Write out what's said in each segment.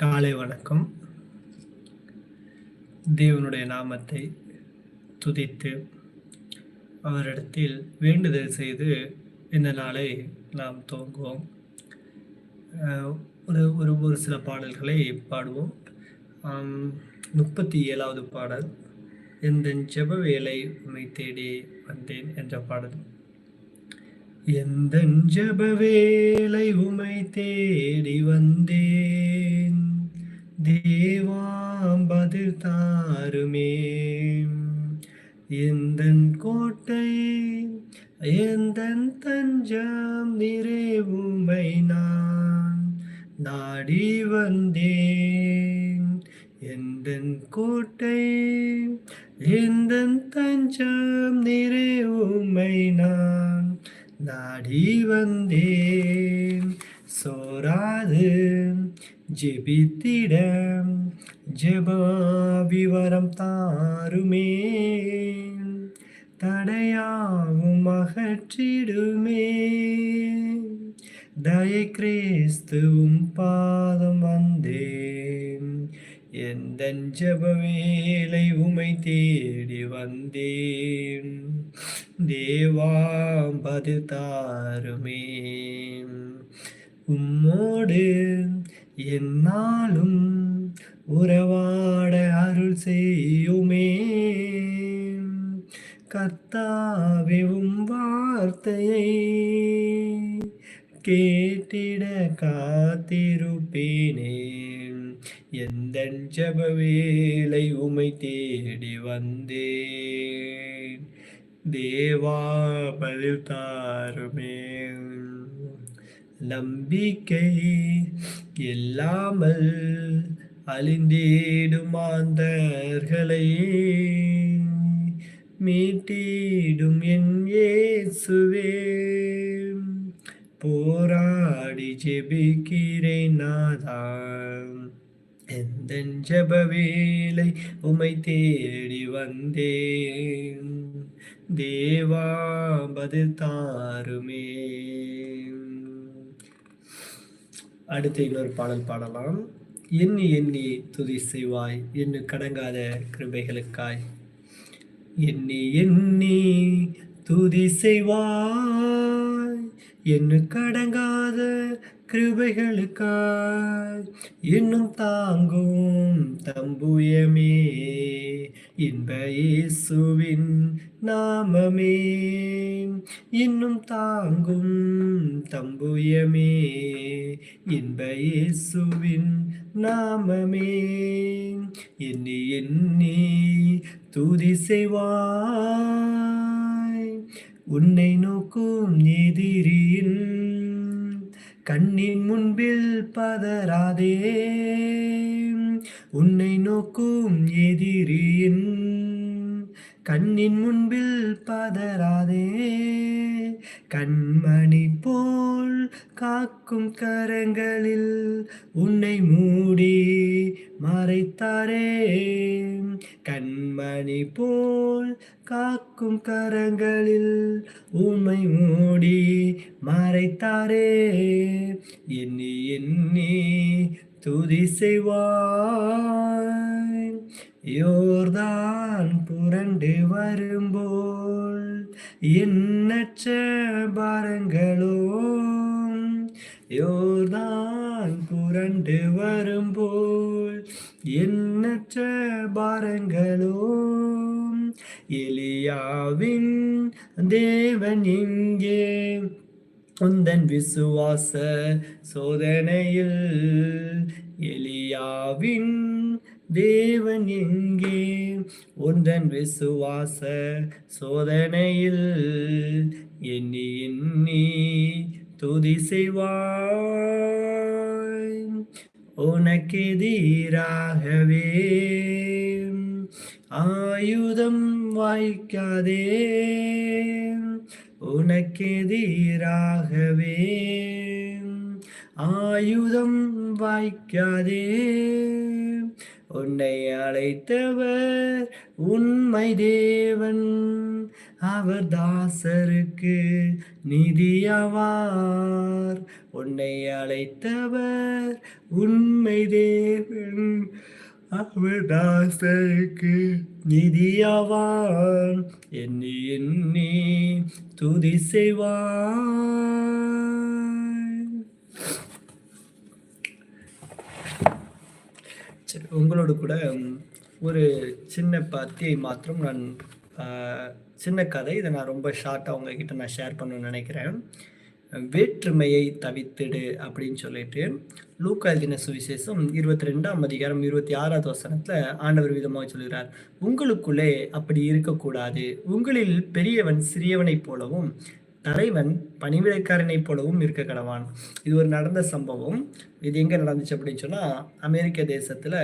காலை வணக்கம். தேவனுடைய நாமத்தை துதித்து அவரிடத்தில் வேண்டுதல் செய்து இந்த நாளை நாம் துவங்குவோம். ஒரு ஒரு ஒரு சில பாடல்களை பாடுவோம். முப்பத்தி ஏழாவது பாடல் எந்த ஜெப வேலை உம்மை தேடி வந்தேன் என்ற பாடல். எந்த ஜெப வேலை உமை தேடி வந்தேன்? தேவாம் பதில் தாருமே. எந்த கோட்டை எந்த தஞ்சம் நிறை உமை நான் நாடி வந்தேன். எந்த கோட்டை எந்த தஞ்சம் நிறை உமை நான் நாடி வந்தேன். சோராது ஜெபித்திட ஜெப விவரம் தாருமே. தடையாவும் அகற்றிடுமே. தயை கிறிஸ்துவும் பாதம் வந்தேன். எந்த ஜெப வேலை உமை தேடி வந்தேன். தேவா பதில் தாருமே. உம்மோடு என்னாலும் உறவாட அருள் செய்யுமே. கர்த்தாவே வார்த்தையை கேட்டிட காத்திருப்பேனே. எந்த ஜப வேலை உமை தேடி வந்தேன். தேவா பதில் தாருமே. நம்பிக்கை இல்லாமல் அழிந்திடும் மாந்தர்களை மீட்டிடும் என் இயேசுவே. போராடி ஜெபிக்கிறேன் நாதான் எந்த ஜப வேலை உமை தேடி வந்தேன். தேவா பதில் தாருமே. அடுத்து இன்னொரு பாடல் பாடலாம். எண்ணி எண்ணி துதி செய்வாய் என்று கடங்காத கிருபைகளுக்காய். எண்ணி எண்ணி துதி செய்வாய் என்று கடங்காத கிருபைகளுக்காய். இன்னும் தாங்கும் தம்புயமே இன்ப இயேசுவின் நாமமே. இன்னும் தாங்கும் தம்புயமே. இன்ப இயேசுவின் நாமமே. எண்ணி எண்ணி துதி செய்வாய். உன்னை நோக்கும் எதிரியின் கண்ணின் முன்பில் பதறாதே. உன்னை நோக்கும் எதிரியின் கண்ணின் முன்பில் பதறாதே. கண்மணி போல் காக்கும் கரங்களில் உன்னை மூடி மறைத்தாரே. கண்மணி போல் காக்கும் கரங்களில் உண்மை மூடி மறைத்தாரே. எண்ணி எண்ணி துதி செய்வாய். யோர்தான் புரண்டு வரும்போல் எண்ணற்ற பாரங்களோ யோர்தான் புரண்டு வரும்போல் எண்ணற்ற பாரங்களோ எலியாவின் தேவன் இங்கே உந்தன் விசுவாச சோதனையில். எலியாவின் தேவன் எங்கே? உந்தன் விசுவாச சோதனையில் எண்ணி எண்ணி துதி செய்வாய். உனக்கெதிராகவே ஆயுதம் வாய்க்காதே. உனக்கெதிராகவே ஆயுதம் வாய்க்காதே. உன்னை அழைத்தவர் உண்மை தேவன். அவர் தாசருக்கு நிதியவார். உன்னை அழைத்தவர் உண்மை தேவன். அவர் தாசருக்கு நிதியவார். என்னி என்னி துதி செய்வார். சரி உங்களோடு கூட ஒரு சின்ன பத்தியை மாத்திரம் நான் சின்ன கதை இதை நான் ரொம்ப ஷார்ட்டாக உங்ககிட்ட நான் ஷேர் பண்ணணும்னு நினைக்கிறேன். வேற்றுமையை தவித்திடு அப்படின்னு சொல்லிட்டு லூக்கா தின சுவிசேஷம் இருபத்தி ரெண்டாம் அதிகாரம் இருபத்தி ஆறாவது வசனத்தில் ஆண்டவர் விதமாக சொல்கிறார் உங்களுக்குள்ளே அப்படி இருக்கக்கூடாது. உங்களில் பெரியவன் சிறியவனைப் போலவும் தலைவன் பணிவிடைக்காரனைப் போலவும் இருக்க கடவான் இது ஒரு நடந்த சம்பவம். இது எங்கே நடந்துச்சு அப்படின்னு சொன்னால் அமெரிக்க தேசத்தில்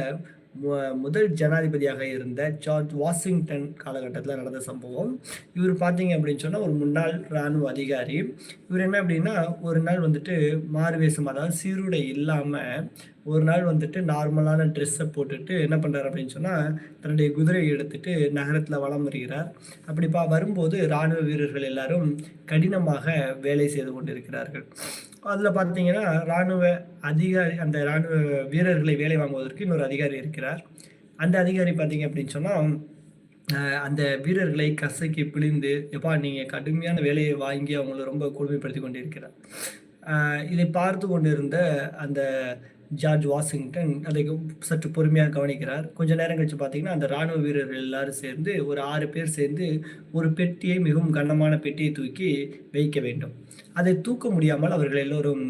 முதல் ஜனாதிபதியாக இருந்த ஜார்ஜ் வாஷிங்டன் காலகட்டத்தில் நடந்த சம்பவம். இவர் பார்த்தீங்க அப்படின்னு சொன்னால் ஒரு முன்னாள் இராணுவ அதிகாரி. இவர் என்ன அப்படின்னா ஒரு நாள் வந்துட்டு மாறுவேஷம் அதாவது சீருடை இல்லாமல் ஒரு நாள் வந்துட்டு நார்மலான ட்ரெஸ்ஸை போட்டுட்டு என்ன பண்ணுறாரு அப்படின்னு சொன்னால் தன்னுடைய குதிரையை எடுத்துட்டு நகரத்தில் வலம் வருகிறார். அப்படி பா வரும்போது இராணுவ வீரர்கள் எல்லாரும் கடினமாக வேலை செய்து கொண்டிருக்கிறார்கள். அதில் பார்த்தீங்கன்னா இராணுவ அதிகாரி அந்த இராணுவ வீரர்களை வேலை வாங்குவதற்கு இன்னொரு அதிகாரி இருக்கிறார். அந்த அதிகாரி பார்த்தீங்க அப்படின்னு சொன்னால் அந்த வீரர்களை கசக்கி பிழிந்து எப்பா நீங்கள் கடுமையான வேலையை வாங்கி அவங்கள ரொம்ப கொடுமைப்படுத்தி கொண்டிருக்கிறார். இதை பார்த்து கொண்டிருந்த அந்த ஜார்ஜ் வாஷிங்டன் அதை சற்று பொறுமையாக கவனிக்கிறார். கொஞ்ச நேரம் கழிச்சு பார்த்தீங்கன்னா அந்த ராணுவ வீரர்கள் எல்லாரும் சேர்ந்து ஒரு ஆறு பேர் சேர்ந்து ஒரு பெட்டியை மிகவும் கனமான பெட்டியை தூக்கி வைக்க வேண்டும். அதை தூக்க முடியாமல் அவர்கள் எல்லோரும்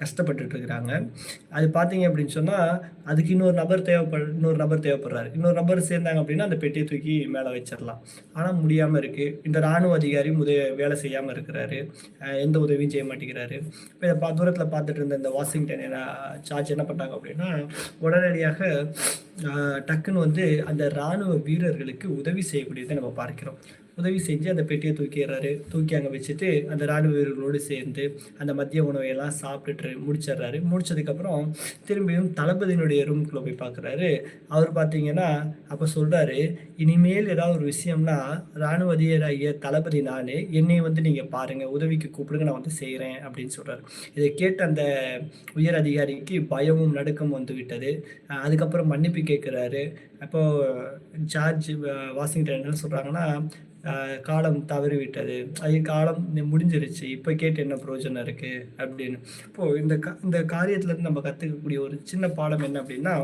கஷ்டப்பட்டுட்டு இருக்கிறாங்க அது பார்த்தீங்க அப்படின்னு சொன்னால் அதுக்கு இன்னொரு நபர் தேவைப்பட இன்னொரு நபர் தேவைப்படுறாரு. இன்னொரு நபர் சேர்ந்தாங்க அப்படின்னா அந்த பெட்டியை தூக்கி மேலே வச்சிடலாம். ஆனால் முடியாமல் இருக்குது இந்த ராணுவ அதிகாரி உதவி வேலை செய்யாமல் இருக்கிறாரு. எந்த உதவியும் செய்ய மாட்டேங்கிறாரு. இப்போ இதை பா தூரத்தில் பார்த்துட்டு இருந்த இந்த வாஷிங்டன் சார்ஜ் என்ன பண்ணாங்க அப்படின்னா உடனடியாக ஆஹ், டக்குன்னு வந்து அந்த ராணுவ வீரர்களுக்கு உதவி செய்யக்கூடியதை நம்ம பார்க்கிறோம். உதவி செஞ்சு அந்த பெட்டியை தூக்கிடுறாரு தூக்கி அங்கே வச்சுட்டு அந்த ராணுவ வீரர்களோடு சேர்ந்து அந்த மதிய உணவையெல்லாம் சாப்பிட்டுட்டு முடிச்சிடுறாரு. முடிச்சதுக்கப்புறம் திரும்பியும் தளபதியினுடைய ரூம்குள்ளே போய் பார்க்குறாரு அவர் பார்த்தீங்கன்னா அப்போ சொல்கிறாரு இனிமேல் ஏதாவது ஒரு விஷயம்னா இராணுவ அதிகாரிய தளபதி நான் என்னை வந்து நீங்கள் பாருங்கள் உதவிக்கு கூப்பிடுங்க நான் வந்து செய்கிறேன் அப்படின்னு சொல்கிறாரு இதை கேட்ட அந்த உயர் அதிகாரிக்கு பயமும் நடுக்கம் வந்து விட்டது. அதுக்கப்புறம் மன்னிப்பு கேட்குறாரு அப்போது ஜார்ஜ் வாஷிங்டன் என்ன சொல்கிறாங்கன்னா காலம் தவறிவிட்டது. அது காலம் முடிஞ்சிருச்சு. இப்போ கேட்டு என்ன பிரயோஜனம் இருக்குது அப்படின்னு. இப்போது இந்த க இந்த காரியத்துலேருந்து நம்ம கற்றுக்கக்கூடிய ஒரு சின்ன பாடம் என்ன அப்படின்னா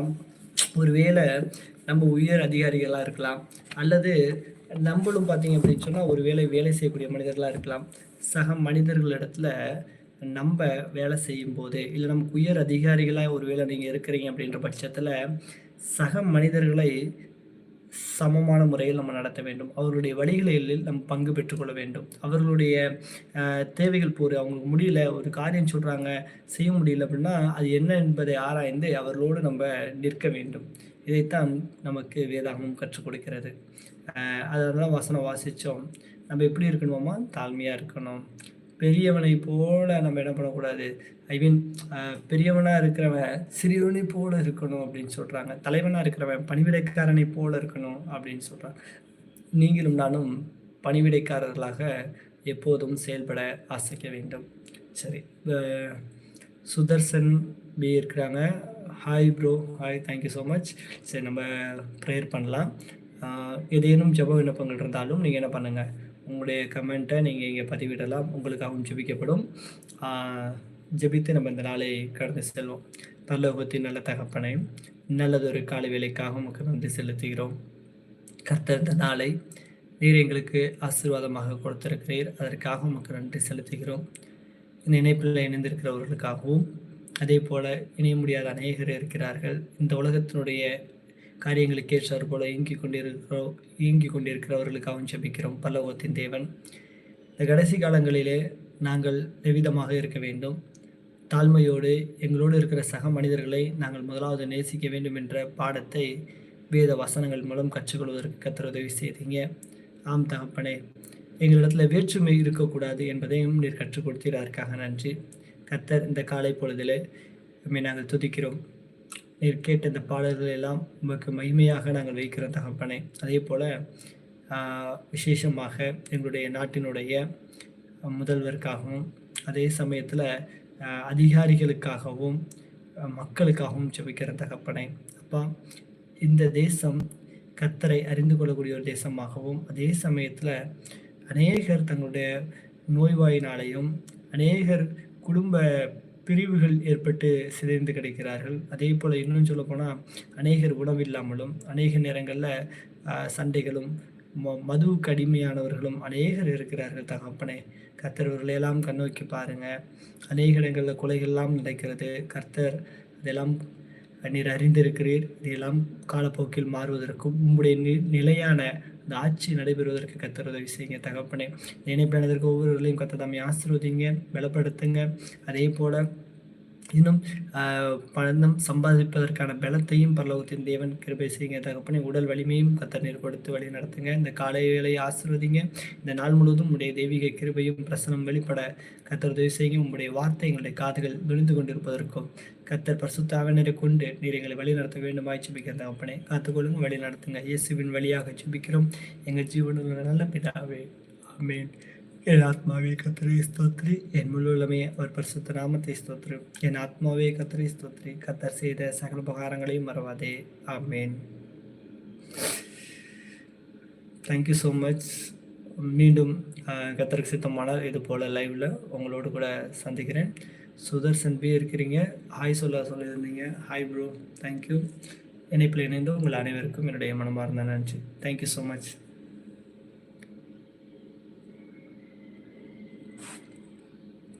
ஒரு வேளை நம்ம உயர் அதிகாரிகளாக இருக்கலாம். அல்லது நம்மளும் பார்த்தீங்க அப்படின்னு சொன்னால் ஒரு வேலை வேலை செய்யக்கூடிய மனிதர்களாக இருக்கலாம். சக மனிதர்களிடத்துல நம்ம வேலை செய்யும் போது இல்லை நமக்கு உயர் அதிகாரிகளாக ஒரு வேலை நீங்கள் இருக்கிறீங்க அப்படின்ற பட்சத்தில் சக மனிதர்களை சமமான முறையில் நம்ம நடத்த வேண்டும். அவர்களுடைய வழிகளில் நம்ம பங்கு பெற்றுக்கொள்ள வேண்டும். அவர்களுடைய தேவைகள் போர் அவங்களுக்கு முடியல ஒரு காரியம் சொல்கிறாங்க செய்ய முடியல அப்படின்னா அது என்ன என்பதை ஆராய்ந்து அவர்களோடு நம்ம நிற்க வேண்டும். இதைத்தான் நமக்கு வேதாகமும் கற்றுக் கொடுக்கிறது. அதனால வசனம் வாசித்தோம். நம்ம எப்படி இருக்கணுமா தாழ்மையாக இருக்கணும். பெரியவனை போல நம்ம என்ன பண்ணக்கூடாது? ஐ மீன் பெரியவனாக இருக்கிறவன் சிறியவனை போல இருக்கணும் அப்படின்னு சொல்கிறாங்க தலைவனாக இருக்கிறவன் பணிவிடைக்காரனை போல இருக்கணும் அப்படின்னு சொல்கிறான் நீங்களும் நானும் பணிவிடைக்காரர்களாக எப்போதும் செயல்பட ஆசைக்க வேண்டும். சரி சுதர்சன் பி இருக்கிறாங்க. Hi bro hi thank you so much சரி நம்ம ப்ரேயர் பண்ணலாம். ஏதேனும் ஜெப விண்ணப்பங்கள் இருந்தாலும் நீங்கள் என்ன பண்ணுங்கள் உங்களுடைய கமெண்ட்டை நீங்கள் இங்கே பதிவிடலாம். உங்களுக்காகவும் ஜெபிக்கப்படும். ஜெபித்து நம்ம இந்த நாளை கடந்து செல்வோம். பரலோகத்தின் நல்ல தகப்பனை நல்லதொரு காலை வேலைக்காக உமக்கு நன்றி செலுத்துகிறோம். கர்த்தர் இந்த நாளை நீர் எங்களுக்கு ஆசீர்வாதமாக கொடுத்திருக்கிறீர். அதற்காக உமக்கு நன்றி செலுத்துகிறோம். இந்த இணைப்பில் இணைந்திருக்கிறவர்களுக்காகவும் அதே போல இணைய முடியாத அநேகர் இருக்கிறார்கள். இந்த உலகத்தினுடைய காரியங்களுக்கு ஏற்றார் போல இயங்கிக் கொண்டிருக்கிறோம் இயங்கிக் கொண்டிருக்கிறவர்களுக்காகவும் ஜபிக்கிறோம். பல்லவத்தின் தேவன் இந்த கடைசி காலங்களிலே நாங்கள் எவ்விதமாக இருக்க வேண்டும். தாழ்மையோடு எங்களோடு இருக்கிற சக மனிதர்களை நாங்கள் முதலாவது நேசிக்க வேண்டும் என்ற பாடத்தை வேத வசனங்கள் மூலம் கற்றுக்கொள்வதற்கு கத்திர உதவி செய்தீங்க. ஆம் தகப்பனே எங்களிடத்தில் வேற்றுமை இருக்கக்கூடாது என்பதையும் நீர் கற்றுக் கொடுத்தீர் நன்றி. கத்தர் இந்த காலை பொழுதில் நாங்கள் துதிக்கிறோம். நீர் கேட்ட இந்த பாடல்கள் எல்லாம் உமக்கு மகிமையாக நாங்கள் வைக்கிறோம் தகப்பனே. அதே போல் விசேஷமாக எங்களுடைய நாட்டினுடைய முதல்வருக்காகவும் அதே சமயத்தில் அதிகாரிகளுக்காகவும் மக்களுக்காகவும் ஜெபிக்கிற தகப்பனே. அப்பா இந்த தேசம் கத்தரை அறிந்து கொள்ளக்கூடிய ஒரு தேசமாகவும் அதே சமயத்தில் அநேகர் தங்களுடைய நோய்வாயினாலையும் அநேகர் குடும்ப பிரிவுகள் ஏற்பட்டு சிதைந்து கிடைக்கிறார்கள். அதே போல் இன்னும் சொல்ல போனால் அநேகர் உணவில்லாமலும் அநேக நேரங்களில் சண்டைகளும் ம மதுவுக்கு அடிமையானவர்களும் அநேகர் இருக்கிறார்கள். தகப்பனே கர்த்தர்வர்களையெல்லாம் கண்ணோக்கி பாருங்கள் அநேக இடங்களில் கொலைகள்லாம் நடக்கிறது. கர்த்தர் அதெல்லாம் நீர் அறிந்திருக்கிறீர். இதையெல்லாம் காலப்போக்கில் மாறுவதற்கும் உங்களுடைய நி நிலையான இந்த ஆட்சி நடைபெறுவதற்கு கத்தர் உதவி செய்யுங்க தகப்பனே. நினைப்பினதற்கு ஒவ்வொருவர்களையும் கத்த தம்மை ஆசீர்வதிங்க பலப்படுத்துங்க. அதே போல இன்னும் பணம் சம்பாதிப்பதற்கான பலத்தையும் பரலோகத்தின் தேவன் கிருபை செய்யுங்க. தகப்பனே உடல் வலிமையும் கத்தர் ஏற்படுத்தி வழி நடத்துங்க. இந்த காலை வேலை ஆசீர்வதிங்க. இந்த நாள் முழுவதும் உடைய தெய்வீக கிருபையும் பிரசனம் வெளிப்பட கத்தர் உதவி செய்யுங்க. உங்களுடைய வார்த்தை எங்களுடைய காதுகள் விழுந்து கொண்டிருப்பதற்கும் கத்தர் பரிசுத்தாவினரை கொண்டு நீர் எங்களை வழி நடத்த வேண்டுமாய் ஜெபிக்கிற தகப்பனே. காத்துக்கொள்ளுங்க வழி நடத்துங்க. இயேசுவின் வழியாக சுபிக்கிறோம் எங்கள் ஜீவனுள்ள நல்ல பிதாவே ஆமென். என் ஆத்மாவே கத்திரை ஸ்தோத்ரி என் முழுவலமே அவர் பரிசுத்த நாமத்தை ஸ்தோத்ரி என் ஆத்மாவே கத்திரை ஸ்தோத்ரி கத்தர் செய்த சகல உபகாரங்களையும் மறவாதே ஆமேன் தேங்க்யூ ஸோ மச் மீண்டும் கத்தருக்கு சித்தமானால் இது போல் லைவில் உங்களோடு கூட சந்திக்கிறேன். சுதர்சன் பி இருக்கிறீங்க? ஹாய் சொல்ல சொல்லியிருந்தீங்க ஹாய் ப்ரோ தேங்க்யூ இணைப்பில் இணைந்து உங்கள் அனைவருக்கும் என்னுடைய மனமார்ந்த நன்றி. Thank you so much